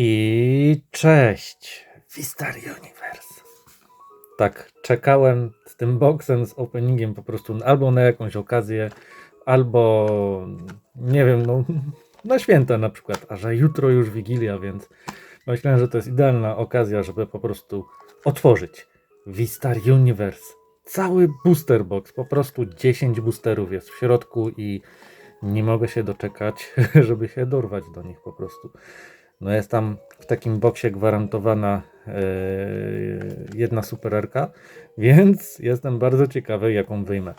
I cześć, Vistar Universe. Tak, czekałem z tym boxem, z openingiem po prostu albo na jakąś okazję, albo nie wiem, no na święta na przykład, a że jutro już Wigilia, więc myślałem, że to jest idealna okazja, żeby po prostu otworzyć Vistar Universe. Cały booster box, po prostu 10 boosterów jest w środku i nie mogę się doczekać, żeby się dorwać do nich po prostu. No jest tam w takim boksie gwarantowana e, jedna supererka, więc jestem bardzo ciekawy, jaką wyjmę.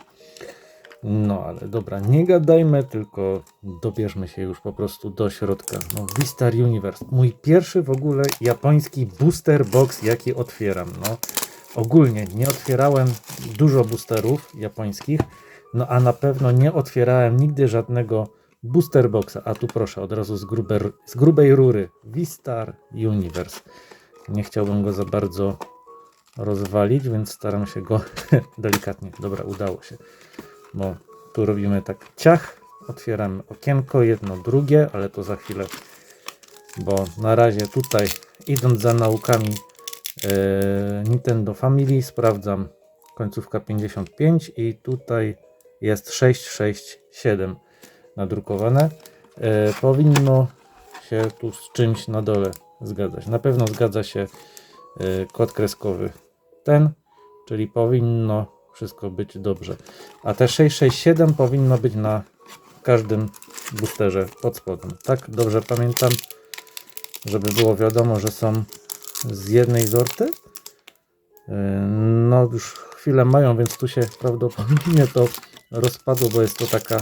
No ale dobra, nie gadajmy, tylko dobierzmy się już po prostu do środka. No, Vistar Universe. Mój pierwszy w ogóle japoński booster box, jaki otwieram. No, ogólnie nie otwierałem dużo boosterów japońskich, no a na pewno nie otwierałem nigdy żadnego booster boxa. A tu proszę, od razu z, grube, z grubej rury. Vistar Universe. Nie chciałbym go za bardzo rozwalić, więc staram się go delikatnie. Dobra, udało się. Bo tu robimy tak ciach, otwieramy okienko, jedno, drugie, ale to za chwilę. Bo na razie tutaj, idąc za naukami e, Nintendo Family, sprawdzam końcówka 55 i tutaj jest 667 nadrukowane. E, powinno się tu z czymś na dole zgadzać. Na pewno zgadza się e, kod kreskowy ten, czyli powinno wszystko być dobrze. A te 667 powinno być na każdym boosterze pod spodem. Tak dobrze pamiętam, żeby było wiadomo, że są z jednej zorty. Yy, No już chwilę mają, więc tu się prawdopodobnie to rozpadło, bo jest to taka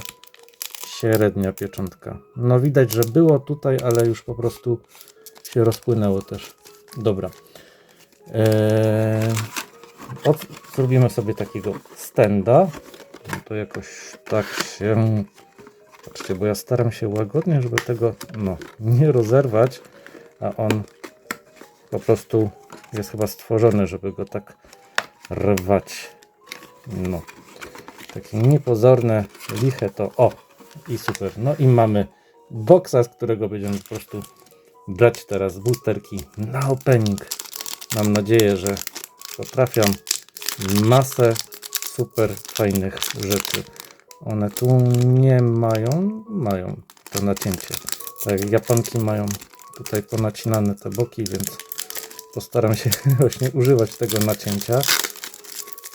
średnia pieczątka. No widać, że było tutaj, ale już po prostu się rozpłynęło też. Dobra. Eee, zrobimy sobie takiego stenda. To jakoś tak się. Patrzcie, bo ja staram się łagodnie, żeby tego no, nie rozerwać, a on po prostu jest chyba stworzony, żeby go tak rwać. No, takie niepozorne, liche to o i super. No i mamy boksa, z którego będziemy po prostu brać teraz boosterki na opening. Mam nadzieję, że potrafią masę super fajnych rzeczy. One tu nie mają, mają to nacięcie. Tak jak Japonki mają tutaj ponacinane te boki, więc postaram się właśnie używać tego nacięcia.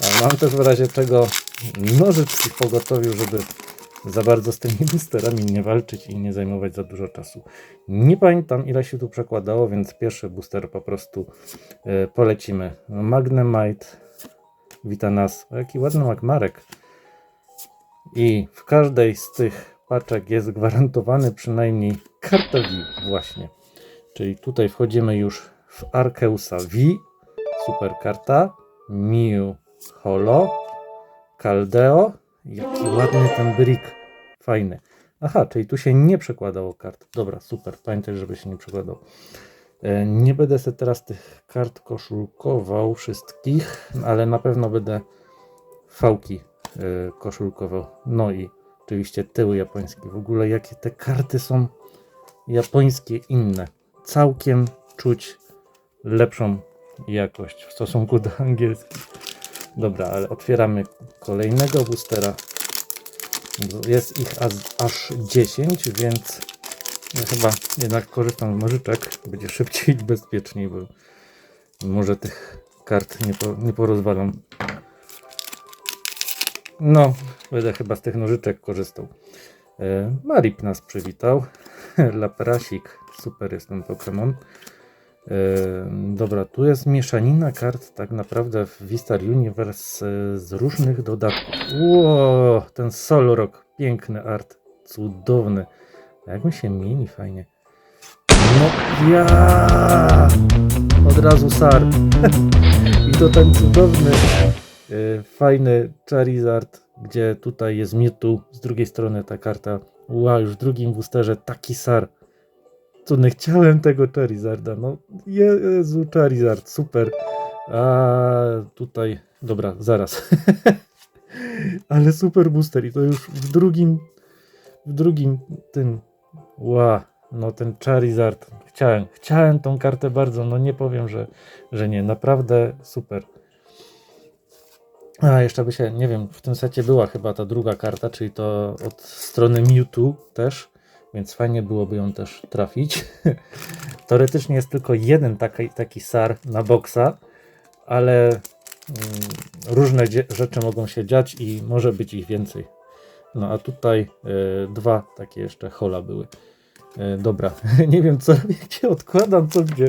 A mam też w razie czego nożyczki w pogotowiu, żeby za bardzo z tymi boosterami nie walczyć i nie zajmować za dużo czasu. Nie pamiętam ile się tu przekładało, więc pierwszy booster po prostu e, polecimy. Magnemite wita nas. O, jaki ładny magmarek. I w każdej z tych paczek jest gwarantowany przynajmniej karta V właśnie. Czyli tutaj wchodzimy już w Arkeusa V. Super karta. Miu Holo. Caldeo. Jaki ładny ten brick. Fajny. Aha, czyli tu się nie przekładało kart. Dobra, super. Pamiętaj, żeby się nie przekładał. E, Nie będę sobie teraz tych kart koszulkował wszystkich, ale na pewno będę fałki e, koszulkował. No i oczywiście tyły japońskie. W ogóle jakie te karty są japońskie inne. Całkiem czuć lepszą jakość w stosunku do angielskich. Dobra, ale otwieramy kolejnego boostera. Jest ich aż, aż 10, więc ja chyba jednak korzystam z nożyczek. Będzie szybciej i bezpieczniej, bo może tych kart nie, po, nie porozwalam. No, będę chyba z tych nożyczek korzystał. E, Marip nas przywitał. Laprasik, super jest ten Pokémon. E, dobra, tu jest mieszanina kart tak naprawdę w Vistar Universe e, z różnych dodatków. Ło, ten Solrock, piękny art, cudowny. Jak mi się mieni fajnie. No ja! Od razu Sar. I to ten cudowny, e, fajny Charizard, gdzie tutaj jest Mewtwo, z drugiej strony ta karta. Wow, już w drugim boosterze taki Sar. Cudny, chciałem tego Charizarda. No Jezu, Charizard, super. A tutaj, dobra, zaraz. Ale super booster i to już w drugim, w drugim tym. Ła, no ten Charizard, chciałem, chciałem tą kartę bardzo, no nie powiem, że, że nie, naprawdę super. A jeszcze by się, nie wiem, w tym secie była chyba ta druga karta, czyli to od strony Mewtwo też, więc fajnie byłoby ją też trafić. Teoretycznie jest tylko jeden taki, taki SAR na boksa, ale mm, różne rzeczy mogą się dziać i może być ich więcej. No a tutaj e, dwa takie jeszcze hola były. E, dobra, nie wiem co robię, gdzie odkładam, co gdzie,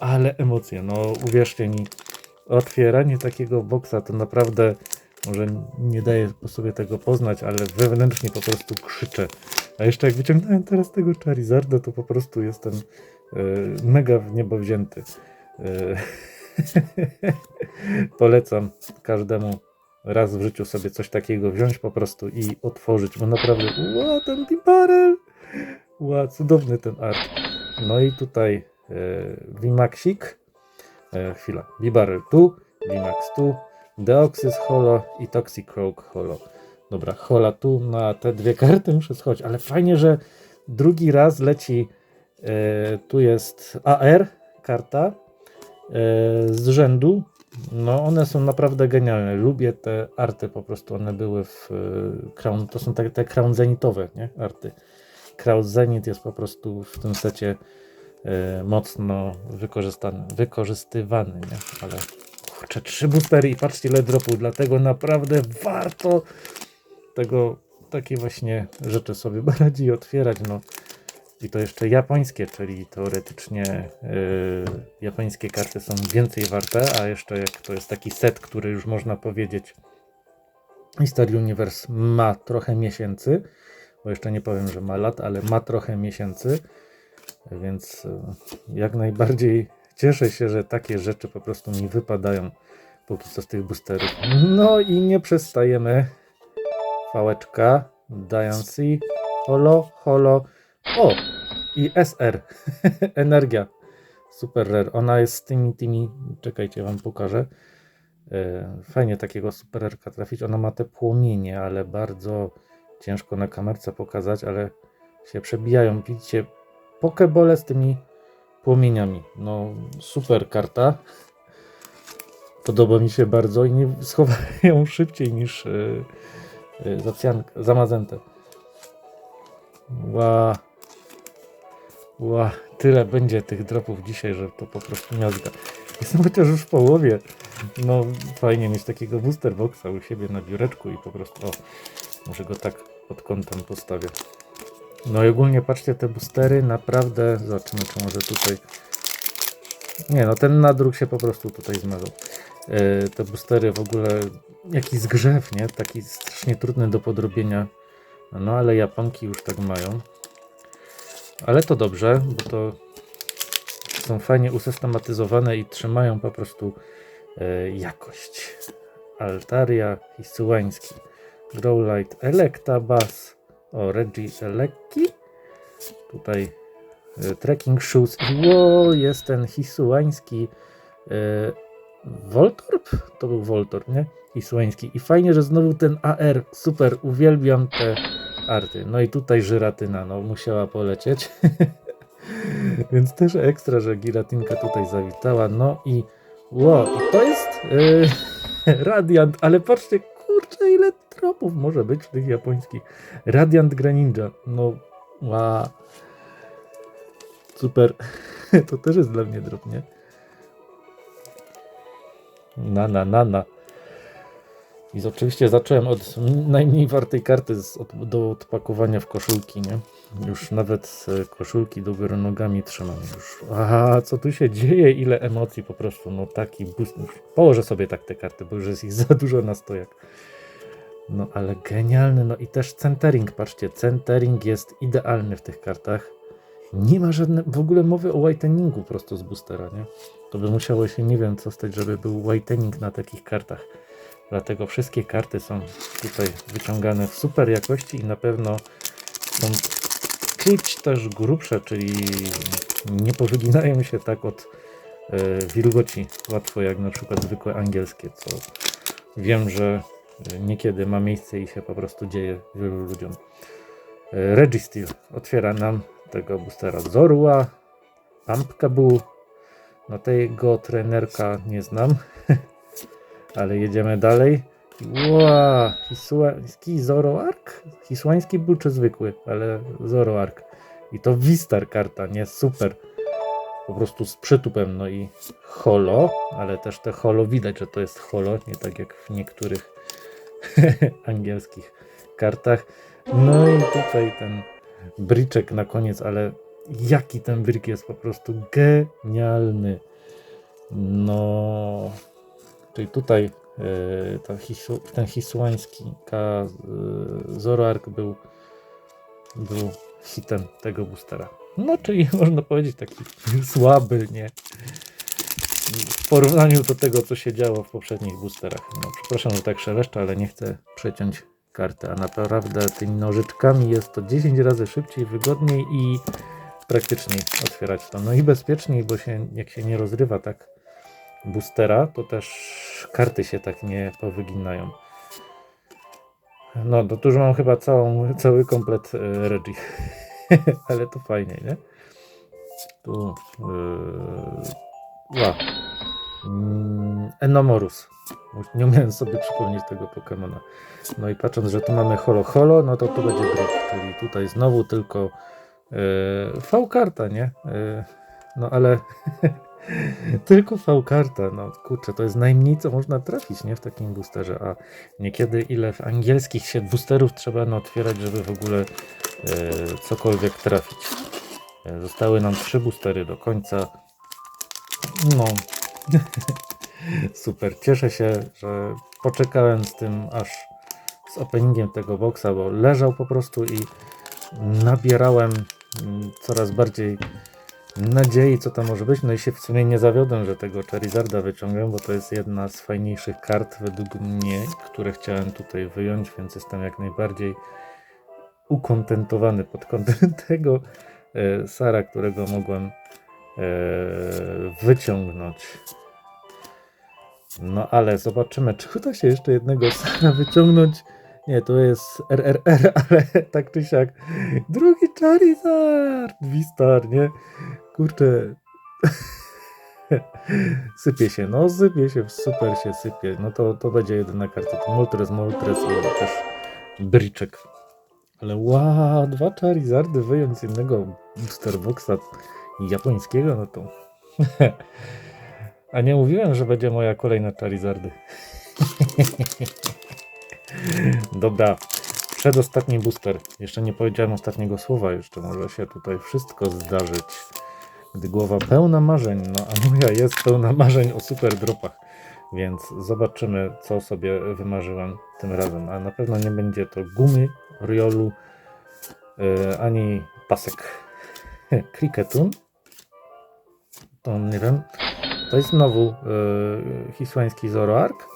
ale emocje, no uwierzcie mi, otwieranie takiego boksa to naprawdę, może nie daje po sobie tego poznać, ale wewnętrznie po prostu krzyczę. A jeszcze jak wyciągnąłem teraz tego Charizarda, to po prostu jestem e, mega w niebo wzięty. E, Polecam każdemu raz w życiu sobie coś takiego wziąć po prostu i otworzyć, bo naprawdę, ła, ten Bibarel! Ła, cudowny ten art. No i tutaj e, Vimaxik, e, chwila, Bibarel tu, Vimax tu, Deoxys Holo i Toxicroak Holo. Dobra, Hola tu, na te dwie karty muszę schodzić, ale fajnie, że drugi raz leci, e, tu jest AR karta, e, z rzędu. No, one są naprawdę genialne. Lubię te arty, po prostu one były w e, Crown, to są te, te Crown Zenitowe, nie? Arty. Crown Zenit jest po prostu w tym secie e, mocno wykorzystany, wykorzystywany, nie? Ale kurczę, trzy boostery i patrzcie ile dropu, dlatego naprawdę warto tego, takie właśnie rzeczy sobie brać i otwierać, no. I to jeszcze japońskie, czyli teoretycznie yy, japońskie karty są więcej warte, a jeszcze jak to jest taki set, który już można powiedzieć History Universe ma trochę miesięcy, bo jeszcze nie powiem, że ma lat, ale ma trochę miesięcy, więc yy, jak najbardziej cieszę się, że takie rzeczy po prostu mi wypadają póki co z tych boosterów. No i nie przestajemy. Fałeczka, Diancy, holo, holo. O! I SR. Energia. Super rare. Ona jest z tymi, tymi. Czekajcie, wam pokażę. E, Fajnie takiego super rarka trafić. Ona ma te płomienie, ale bardzo ciężko na kamerce pokazać, ale się przebijają. Widzicie, pokebole z tymi płomieniami. No, super karta. Podoba mi się bardzo i nie schowają szybciej niż yy, yy, Zacjank- zamazęte. Ła. Ła. Tyle będzie tych dropów dzisiaj, że to po prostu miazga. Jestem chociaż już w połowie. No fajnie mieć takiego booster boxa u siebie na biureczku i po prostu o, może go tak pod kątem postawię. No i ogólnie patrzcie te boostery, naprawdę zobaczymy czy może tutaj nie no ten nadruk się po prostu tutaj zmazał. Yy, te boostery w ogóle jakiś zgrzew, nie? Taki strasznie trudny do podrobienia. No ale Japonki już tak mają. Ale to dobrze, bo to są fajnie usystematyzowane i trzymają po prostu e, jakość. Altaria, Hisułański, Growlight, Electabuzz, o Reggie Elekki, tutaj e, Trekking Shoes ło, jest ten Hisułański e, Voltorb? To był Voltorb, nie? Hisułański. I fajnie, że znowu ten AR, super, uwielbiam te arty. No i tutaj Żyratyna, no musiała polecieć. Więc też ekstra, że Giratinka tutaj zawitała. No i ło, i to jest yy, Radiant, ale patrzcie, kurczę, ile tropów może być tych japońskich. Radiant Greninja, no ła. Super. To też jest dla mnie drop, nie? Na, na, na, na. I oczywiście zacząłem od najmniej wartej karty z, od, do odpakowania w koszulki, nie? Już nawet e, koszulki do góry nogami trzymam już. Aha, co tu się dzieje? Ile emocji po prostu, no taki boost. Położę sobie tak te karty, bo już jest ich za dużo na stojak. No ale genialny, no i też centering, patrzcie, centering jest idealny w tych kartach. Nie ma żadnej, w ogóle mowy o whiteningu prosto z boostera, nie? To by musiało się, nie wiem co stać, żeby był whitening na takich kartach. Dlatego wszystkie karty są tutaj wyciągane w super jakości i na pewno są czuć też grubsze, czyli nie powyginają się tak od e, wilgoci łatwo jak na przykład zwykłe angielskie, co wiem, że e, niekiedy ma miejsce i się po prostu dzieje wielu ludziom. E, Registeel otwiera nam tego boostera Zorua, Pumpkabu. No tego trenerka nie znam, ale jedziemy dalej. Ła, hisłański Zoroark? Hisłański był czy zwykły, ale Zoroark. I to Wistar karta, nie super. Po prostu z przytupem, no i holo, ale też te holo widać, że to jest holo, nie tak jak w niektórych angielskich kartach. No i tutaj ten bryczek na koniec, ale jaki ten bryk jest po prostu genialny. No, czyli tutaj ta hisu, ten hisłański ka, e, Zoroark był, był hitem tego boostera. No, czyli można powiedzieć taki słaby, nie? W porównaniu do tego, co się działo w poprzednich boosterach. No, przepraszam, że tak szeleszczę, ale nie chcę przeciąć karty, a naprawdę tymi nożyczkami jest to 10 razy szybciej, wygodniej i praktyczniej otwierać to. No i bezpieczniej, bo się, jak się nie rozrywa tak boostera, to też karty się tak nie powyginają. No, to tu już mam chyba całą, cały komplet e, Reggie. Ale to fajnie, nie? Tu. Yy. Mm, Enomorus. Nie umiałem sobie przypomnieć tego Pokemona. No i patrząc, że tu mamy holo holo, no to tu będzie drop, czyli tutaj znowu tylko yy, V-karta, nie? Yy, no ale tylko V-karta, no kurczę, to jest najmniej co można trafić, nie? W takim boosterze, a niekiedy ile w angielskich się boosterów trzeba no, otwierać, żeby w ogóle yy, cokolwiek trafić. Zostały nam trzy boostery do końca. No, super. Cieszę się, że poczekałem z tym aż z openingiem tego boxa, bo leżał po prostu i nabierałem mm, coraz bardziej nadziei, co to może być. No i się w sumie nie zawiodłem, że tego Charizarda wyciągam, bo to jest jedna z fajniejszych kart według mnie, które chciałem tutaj wyjąć, więc jestem jak najbardziej ukontentowany pod kątem tego e, Sara, którego mogłem wyciągnąć. No ale zobaczymy, czy uda się jeszcze jednego Sara wyciągnąć. Nie, to jest RRR, ale tak czy siak. Drugi Charizard! Wistar, nie? Kurczę. sypie się, no sypie się, super się sypie. No to, to będzie jedyna karta. To Moltres, Moltres i też Bryczek. Ale wow, dwa Charizardy wyjąć z jednego booster boxa japońskiego, no to... A nie mówiłem, że będzie moja kolejna Charizardy. Dobra, przedostatni booster. Jeszcze nie powiedziałem ostatniego słowa, jeszcze może się tutaj wszystko zdarzyć. Gdy głowa pełna marzeń, no a moja jest pełna marzeń o super dropach. Więc zobaczymy, co sobie wymarzyłem tym razem. A na pewno nie będzie to gumy, riolu, yy, ani pasek. Cricketun. To nie wiem. To jest znowu yy, hisłański Zoroark.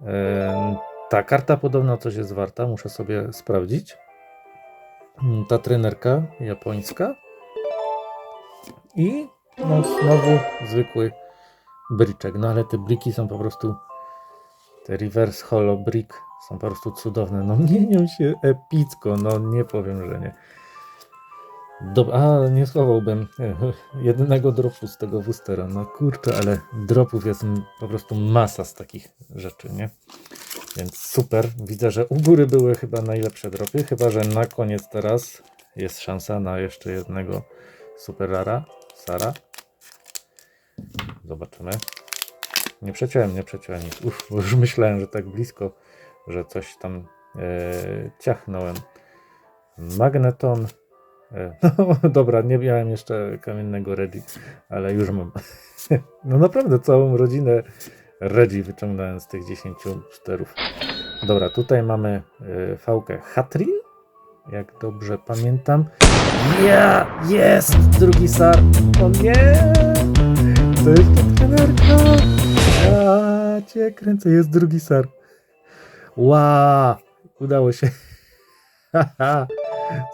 Yy, ta karta podobno coś jest warta, muszę sobie sprawdzić. Ta trenerka japońska. I no, znowu zwykły bryczek. No ale te bliki są po prostu. Te reverse holo brick są po prostu cudowne. No mienią się epicko, no nie powiem, że nie. Dob a, nie schowałbym jedynego dropu z tego boostera. No kurczę, ale dropów jest po prostu masa z takich rzeczy, nie? Więc super. Widzę, że u góry były chyba najlepsze dropy, chyba że na koniec teraz jest szansa na jeszcze jednego super rara. Sara. Zobaczymy. Nie przeciąłem, nie przeciąłem nic. Bo już myślałem, że tak blisko, że coś tam e, ciachnąłem. Magneton. E, no dobra, nie miałem jeszcze kamiennego Redzi, ale już mam. No naprawdę całą rodzinę Redzi wyciągnąłem z tych 10 sterów. Dobra, tutaj mamy y, fałkę Hatrin, jak dobrze pamiętam. Ja! Jest! Drugi sar! O nie! To jeszcze trenerka! Ja cię kręcę, jest drugi sar. Wow! Udało się. Haha,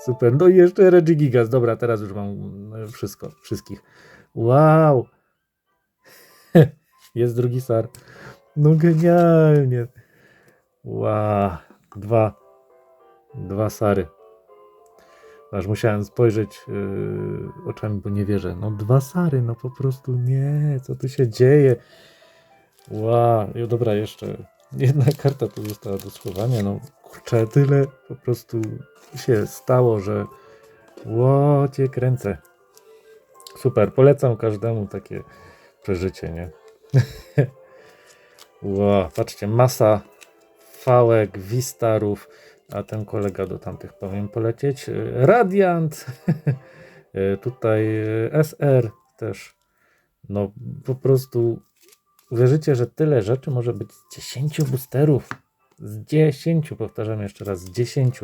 Super. No i jeszcze Reggie Gigas. Dobra, teraz już mam e, wszystko, wszystkich. Wow! Jest drugi sar. No genialnie. Wow. Dwa. Dwa sary. Aż musiałem spojrzeć yy, oczami, bo nie wierzę. No dwa sary, no po prostu nie, co tu się dzieje? Wow. dobra, jeszcze jedna karta tu została do schowania. No kurczę, tyle po prostu się stało, że łocie kręcę. Super, polecam każdemu takie przeżycie, nie? Ło, patrzcie, masa fałek, wistarów, a ten kolega do tamtych powiem polecieć. Radiant, tutaj SR też. No po prostu uwierzycie, że tyle rzeczy może być z 10 boosterów. Z 10, powtarzam jeszcze raz, z 10.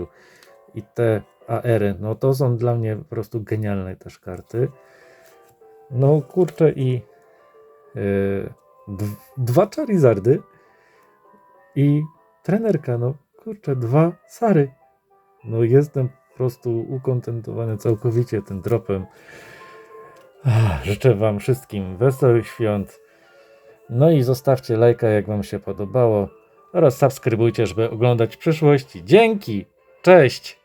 I te AR-y, no to są dla mnie po prostu genialne też karty. No kurczę i yy, dwa Charizardy i trenerka, no kurczę, dwa Sary. No jestem po prostu ukontentowany całkowicie tym dropem. Życzę Wam wszystkim wesołych świąt. No i zostawcie lajka, jak Wam się podobało. Oraz subskrybujcie, żeby oglądać w przyszłości. Dzięki! Cześć!